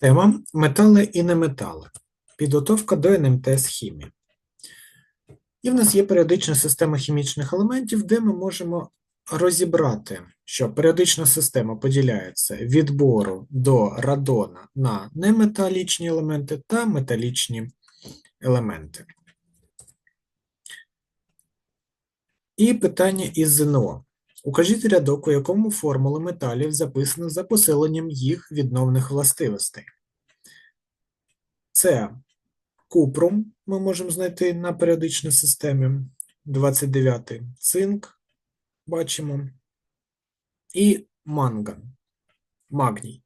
Тема метали і неметали. Підготовка до НМТ з хімії. І в нас є періодична система хімічних елементів, де ми можемо розібрати, що періодична система поділяється від бору до радона на неметалічні елементи та металічні елементи. І питання із ЗНО. Укажіть рядок, у якому формули металів записано за посиленням їх відновних властивостей. Це купрум ми можемо знайти на періодичній системі 29 цинк, бачимо, і манган, магній.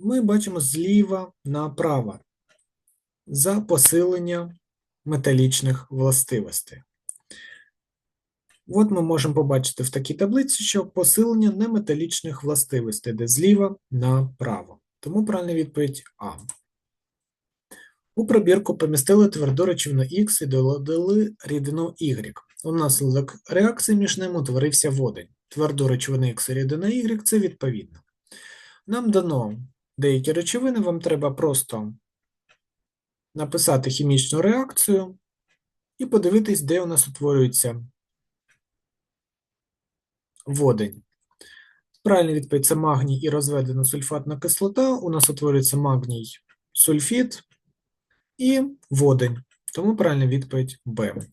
Ми бачимо зліва направо за посилення металічних властивостей. От ми можемо побачити в такій таблиці, що посилення неметалічних властивостей, де зліва направо. Тому правильна відповідь А. У пробірку помістили тверду речовину Х і додали рідину Y. Унаслідок реакції між ними утворився водень. Тверду речовину Х і рідина Y це відповідно. Нам дано деякі речовини, вам треба просто написати хімічну реакцію і подивитись, де у нас утворюється водень. Правильна відповідь це магній і розведена сульфатна кислота. У нас утворюється магній сульфід і водень. Тому правильна відповідь Б.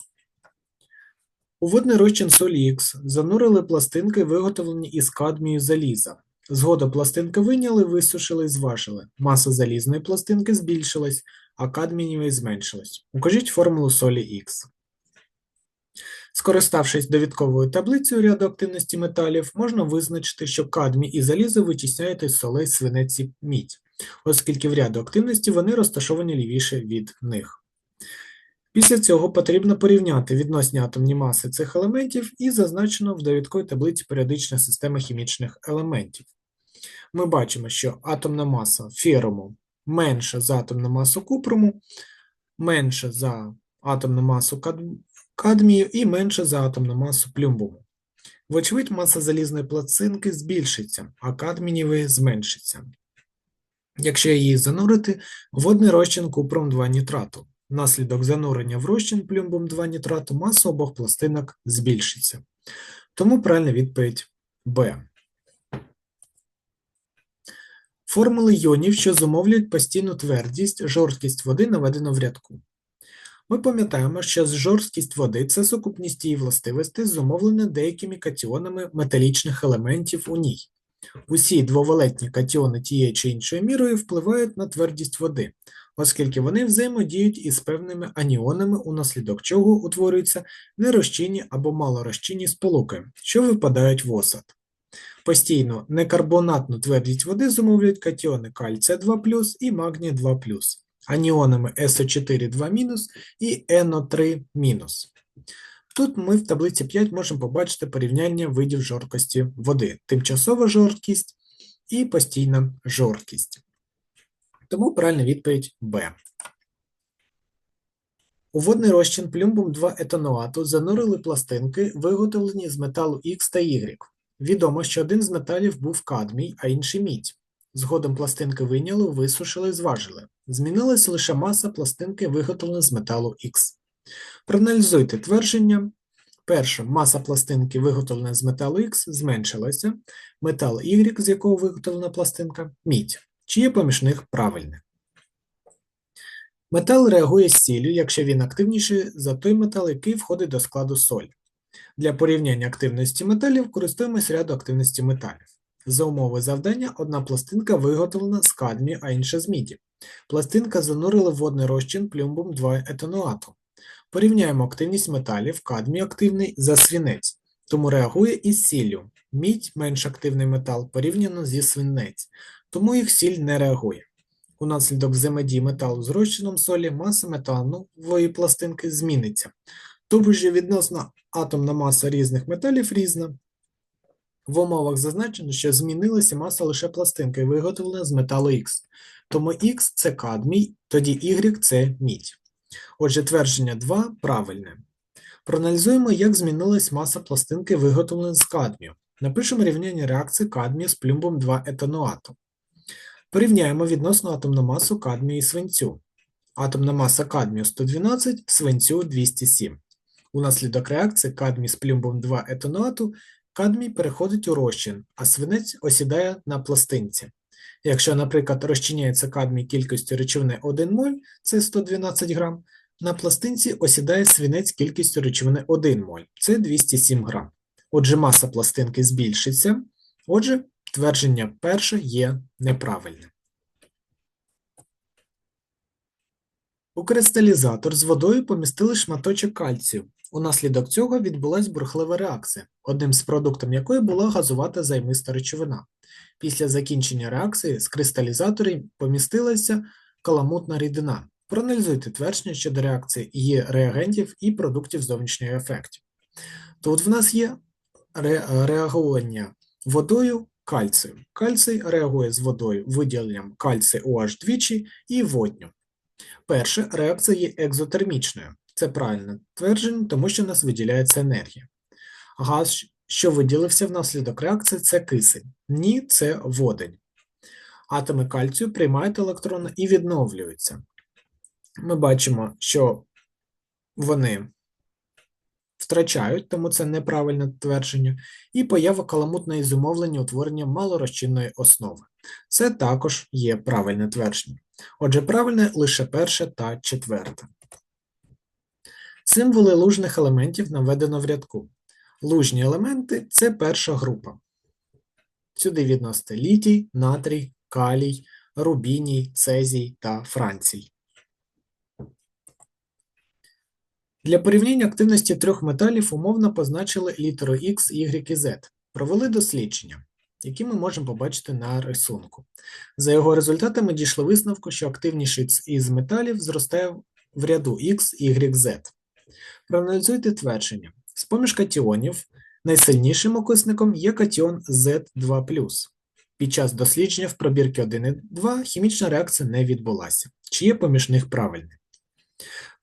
У водний розчин солі Х занурили пластинки, виготовлені із кадмію заліза. Згодом пластинки виняли, висушили і зважили. Маса залізної пластинки збільшилась, а кадмієвої зменшилась. Укажіть формулу солі Х. Скориставшись довідковою таблицею ряду металів, можна визначити, що кадмій і залізо витісняють із солей свинець і мідь, оскільки в ряду активності вони розташовані лівіше від них. Після цього потрібно порівняти відносні атомні маси цих елементів і зазначено в довідковій таблиці періодична система хімічних елементів. Ми бачимо, що атомна маса феруму менша за атомну масу купруму, менша за атомну масу кадмію і менше за атомну масу плюмбуму. Вочевидь, маса залізної пластинки збільшиться, а кадмієвої зменшиться. Якщо її занурити, водний розчин купром 2 нітрату. Внаслідок занурення в розчин плюмбум 2 нітрату маса обох пластинок збільшиться. Тому правильна відповідь Б. Формули йонів, що зумовлюють постійну твердість, жорсткість води наведено в рядку. Ми пам'ятаємо, що жорсткість води це сукупність її властивостей, зумовлена деякими катіонами металічних елементів у ній. Усі двовалентні катіони тієї чи іншою мірою впливають на твердість води, оскільки вони взаємодіють із певними аніонами, унаслідок чого утворюються нерозчинні або малорозчинні сполуки, що випадають в осад. Постійно некарбонатну твердість води зумовлюють катіони кальція 2 і магнія 2 аніонами СО4 2 і НО3 Тут ми в таблиці 5 можемо побачити порівняння видів жорсткості води, тимчасова жорсткість і постійна жорсткість. Тому правильна відповідь Б. У водний розчин плюмбум 2 етануату занурили пластинки, виготовлені з металу Х та Y. Відомо, що один з металів був кадмій, а інший мідь. Згодом пластинки вийняли, висушили і зважили. Змінилась лише маса пластинки, виготовлена з металу Х. Проаналізуйте твердження. Перше, маса пластинки, виготовлена з металу Х, зменшилася. Метал Y, з якого виготовлена пластинка мідь. Чи є поміж них правильне? Метал реагує з сіллю, якщо він активніший за той метал, який входить до складу соль. Для порівняння активності металів користуємось ряду активності металів. За умови завдання одна пластинка виготовлена з кадмію, а інша з міді. Пластинка занурила в водний розчин плюмбум 2 етануату. Порівняємо активність металів, кадмій активний за свінець, тому реагує із сіллю. Мідь менш активний метал порівняно зі свинець, тому їх сіль не реагує. Унаслідок взаємодії металу з розчином солі маса металової пластинки зміниться. Тобто відносно атомна маса різних металів різна, в умовах зазначено, що змінилася маса лише пластинки, виготовлена з металу Х. Тому Х це кадмій, тоді Y це мідь. Отже, твердження 2 правильне. Проаналізуємо, як змінилась маса пластинки, виготовлена з кадмію. Напишемо рівняння реакції кадмію з плюмбом 2 етануату. Порівняємо відносно атомну масу кадмію і свинцю. Атомна маса кадмію 112, свинцю 207. Унаслідок реакції кадмій з плюмбом 2 етонату кадмій переходить у розчин, а свинець осідає на пластинці. Якщо, наприклад, розчиняється кадмій кількістю речовини 1 моль, це 112 грам, на пластинці осідає свинець кількістю речовини 1 моль, це 207 грам. Отже, маса пластинки збільшиться, отже, твердження перше є неправильним. У кристалізатор з водою помістили шматочок кальцію. Унаслідок цього відбулась бурхлива реакція, одним з продуктом якої була газувата займиста речовина. Після закінчення реакції з кристалізаторів помістилася каламутна рідина. Проаналізуйте твердження щодо реакції її реагентів і продуктів зовнішнього ефекту. Тут в нас є ре реагування водою кальцію. Кальцій реагує з водою виділенням кальцію OH двічі і водню. Перше, реакція є екзотермічною. Це правильне твердження, тому що у нас виділяється енергія. Газ, що виділився внаслідок реакції, це кисень. Ні, це водень. Атоми кальцію приймають електрони і відновлюються. Ми бачимо, що вони втрачають, тому це неправильне твердження, і поява каламутної зумовлення утворення малорозчинної основи. Це також є правильне твердження. Отже, правильне лише перше та четверте. Символи лужних елементів наведено в рядку. Лужні елементи це перша група. Сюди відносите літій, натрій, калій, рубіній, цезій та францій. Для порівняння активності трьох металів умовно позначили літеру X, Y і Z. Провели дослідження, які ми можемо побачити на рисунку. За його результатами дійшли висновку, що активніший із металів зростає в ряду X, Y, Z. Проаналізуйте твердження. З поміж катіонів найсильнішим окисником є катіон Z2+. Під час дослідження в пробірки 1 і 2 хімічна реакція не відбулася. Чи є поміж них правильним?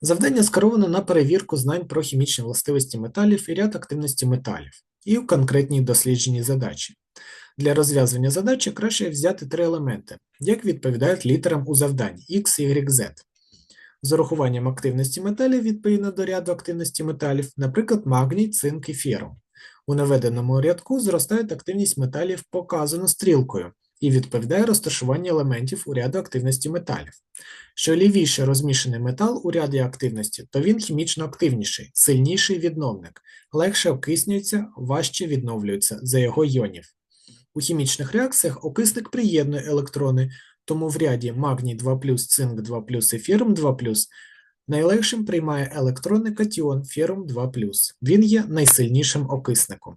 Завдання скеровано на перевірку знань про хімічні властивості металів і ряд активності металів, і у конкретній дослідженій задачі. Для розв'язання задачі краще взяти три елементи, як відповідають літерам у завданні X, Y, Z. З урахуванням активності металів відповідно до ряду активності металів, наприклад, магній, цинк і ферум. У наведеному рядку зростає активність металів показано стрілкою і відповідає розташуванню елементів у ряду активності металів. Що лівіше розміщений метал у ряді активності, то він хімічно активніший, сильніший відновник, легше окиснюється, важче відновлюється за його йонів. У хімічних реакціях окисник приєднує електрони, тому в ряді магній 2 цинк 2 і ферум 2 найлегшим приймає електрони катіон ферум 2 Він є найсильнішим окисником.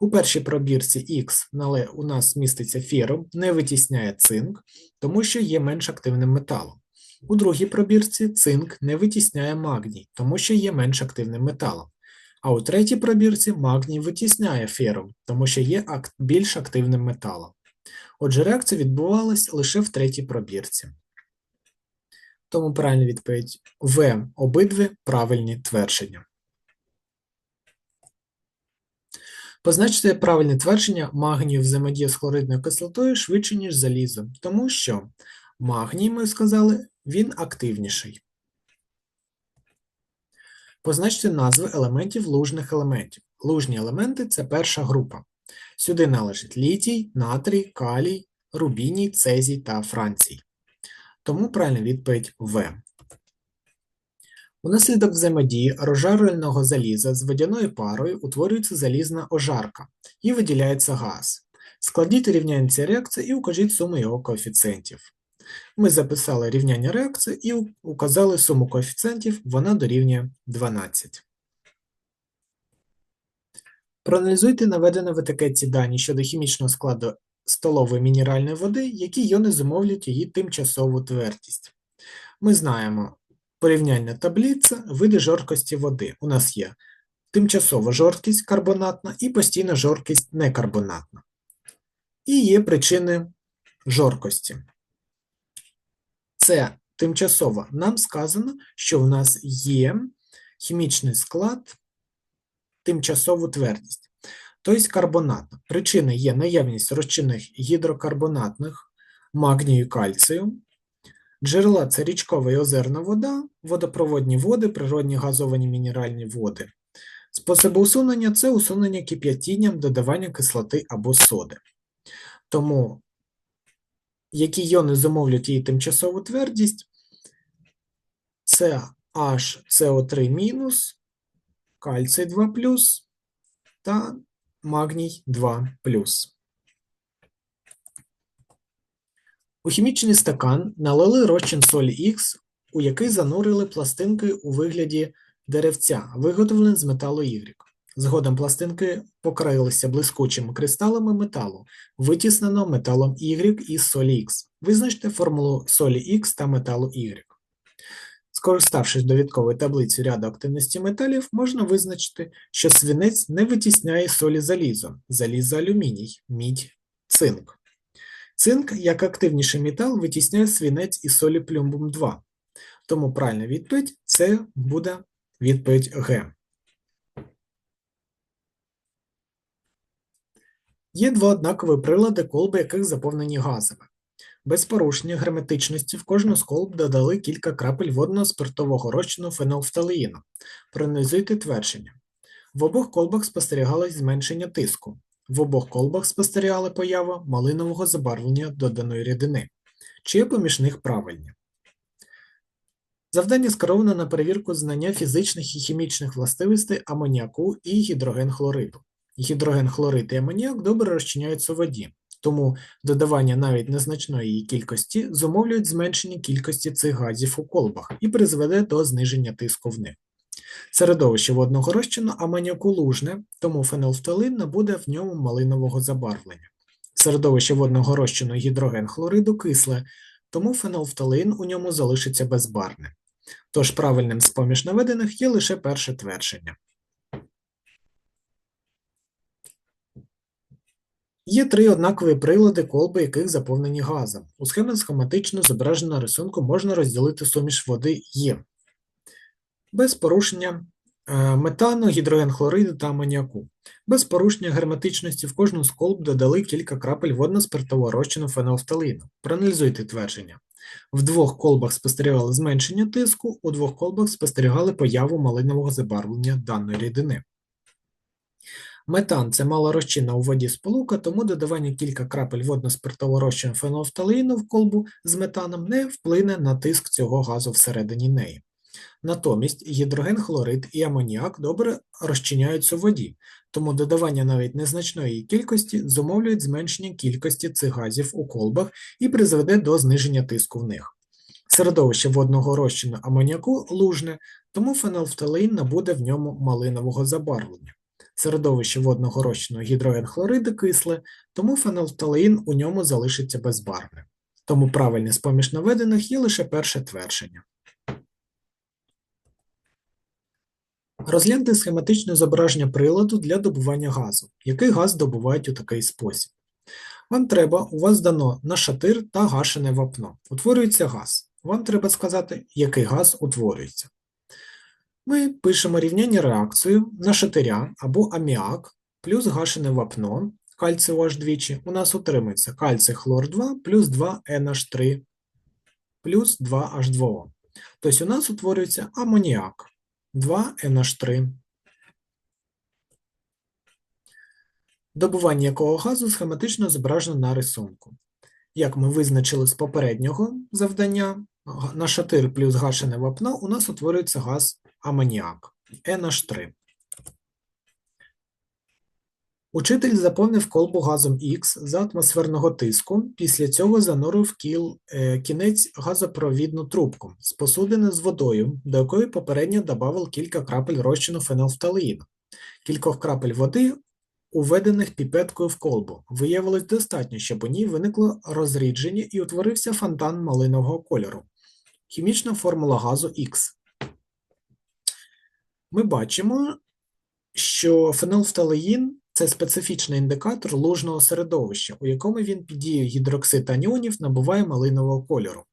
У першій пробірці Х у нас міститься ферум, не витісняє цинк, тому що є менш активним металом. У другій пробірці цинк не витісняє магній, тому що є менш активним металом. А у третій пробірці магній витісняє ферум, тому що є більш активним металом. Отже, реакція відбувалась лише в третій пробірці. Тому правильна відповідь В. Обидві правильні твердження. Позначте правильне твердження магнію взаємодія з хлоридною кислотою швидше, ніж залізо, тому що магній, ми сказали, він активніший. Позначте назви елементів лужних елементів. Лужні елементи це перша група. Сюди належить літій, натрій, калій, рубіній, цезій та францій. Тому правильна відповідь В. Унаслідок взаємодії розжарювального заліза з водяною парою утворюється залізна ожарка і виділяється газ. Складіть рівняння цієї реакції і укажіть суму його коефіцієнтів. Ми записали рівняння реакції і указали суму коефіцієнтів, вона дорівнює 12. Проаналізуйте наведені в етикетці дані щодо хімічного складу столової мінеральної води, які йони зумовлюють її тимчасову твердість. Ми знаємо порівняння таблиця, види жорсткості води. У нас є тимчасова жорсткість карбонатна і постійна жорсткість некарбонатна. І є причини жорсткості. Це тимчасово. Нам сказано, що в нас є хімічний склад, тимчасову твердість. Тобто карбонатна. Причини є наявність розчинних гідрокарбонатних магнію кальцію. Джерела це річкова і озерна вода, водопроводні води, природні газовані мінеральні води. Способи усунення це усунення кип'ятінням, додавання кислоти або соди. Тому, які йони зумовлюють її тимчасову твердість, це HCO3-, кальцій 2 та магній 2 У хімічний стакан налили розчин солі Х, у який занурили пластинки у вигляді деревця, виготовлене з металу Y. Згодом пластинки покрилися блискучими кристалами металу, витіснено металом Y із солі Х. Визначте формулу солі Х та металу Y. Скориставшись довідковою таблицею ряду активності металів, можна визначити, що свинець не витісняє солі залізо, залізо алюміній, мідь, цинк. Цинк, як активніший метал, витісняє свинець із солі плюмбум 2. Тому правильна відповідь це буде відповідь Г. Є два однакові прилади, колби яких заповнені газами. Без порушення герметичності в кожну з колб додали кілька крапель водного спиртового розчину фенолфталеїну. Проаналізуйте твердження. В обох колбах спостерігалось зменшення тиску. В обох колбах спостерігали появу малинового забарвлення доданої рідини. Чи є поміж них правильні? Завдання скеровано на перевірку знання фізичних і хімічних властивостей амоніаку і гідрогенхлориду. Гідрогенхлорид і амоніак добре розчиняються у воді, тому додавання навіть незначної її кількості зумовлюють зменшення кількості цих газів у колбах і призведе до зниження тиску в них. Середовище водного розчину амоніаку лужне, тому фенолфталин набуде в ньому малинового забарвлення. Середовище водного розчину гідрогенхлориду кисле, тому фенолфталин у ньому залишиться безбарвним. Тож правильним з поміж наведених є лише перше твердження. Є три однакові прилади, колби яких заповнені газом. У схемі схематично зображено рисунку можна розділити суміш води Є без порушення е, метану, гідрогенхлориду та амоніаку. Без порушення герметичності в кожну з колб додали кілька крапель водно-спиртового розчину фенолфталину. Проаналізуйте твердження. В двох колбах спостерігали зменшення тиску, у двох колбах спостерігали появу малинового забарвлення даної рідини. Метан це малорозчинна у воді сполука, тому додавання кілька крапель водно-спиртового розчину фенофталеїну в колбу з метаном не вплине на тиск цього газу всередині неї. Натомість гідрогенхлорид і амоніак добре розчиняються у воді, тому додавання навіть незначної кількості зумовлюють зменшення кількості цих газів у колбах і призведе до зниження тиску в них. Середовище водного розчину амоніаку лужне, тому фенолфталеїн набуде в ньому малинового забарвлення. Середовище водного розчину гідрогенхлориду кисле, тому фенолфталеїн у ньому залишиться безбарвним. Тому правильне з поміж наведених є лише перше твердження. Розгляньте схематичне зображення приладу для добування газу. Який газ добувають у такий спосіб? Вам треба, у вас дано нашатир та гашене вапно. Утворюється газ. Вам треба сказати, який газ утворюється. Ми пишемо рівняння реакцію нашатиря або аміак плюс гашене вапно, кальцій OH двічі, у нас утримується кальцій хлор 2 плюс 2NH3 плюс 2H2O. Тобто у нас утворюється амоніак. 2NH3. Добування якого газу схематично зображено на рисунку. Як ми визначили з попереднього завдання, на шатир плюс гашене вапно у нас утворюється газ амоніак NH3. Учитель заповнив колбу газом Х за атмосферного тиску, після цього занурив кіл, е, кінець газопровідну трубку з посудини з водою, до якої попередньо додав кілька крапель розчину фенолфталеїну. Кількох крапель води, уведених піпеткою в колбу, виявилось достатньо, щоб у ній виникло розрідження і утворився фонтан малинового кольору. Хімічна формула газу Х. Ми бачимо, що фенолфталеїн це специфічний індикатор лужного середовища, у якому він під дією гідроксид аніонів набуває малинового кольору.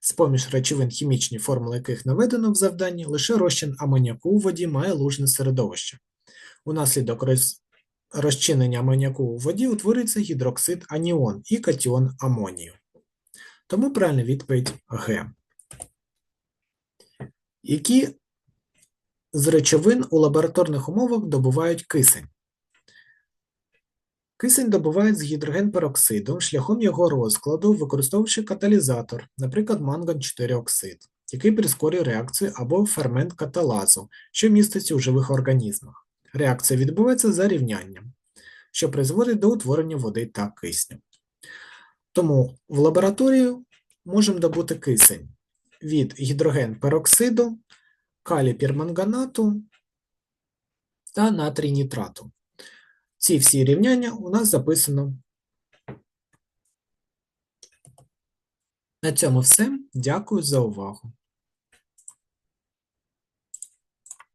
З-поміж речовин, хімічні формули яких наведено в завданні, лише розчин амоніаку у воді має лужне середовище. Унаслідок роз... розчинення амоніаку у воді утворюється гідроксид аніон і катіон амонію. Тому правильна відповідь Г. Які з речовин у лабораторних умовах добувають кисень? Кисень добувають з гідрогенпероксиду шляхом його розкладу, використовуючи каталізатор, наприклад, манган-4-оксид, який прискорює реакцію або фермент каталазу, що міститься у живих організмах. Реакція відбувається за рівнянням, що призводить до утворення води та кисню. Тому в лабораторію можемо добути кисень від гідрогенпероксиду, калій пірманганату та натрій нітрату. Ці всі рівняння у нас записано. На цьому все. Дякую за увагу.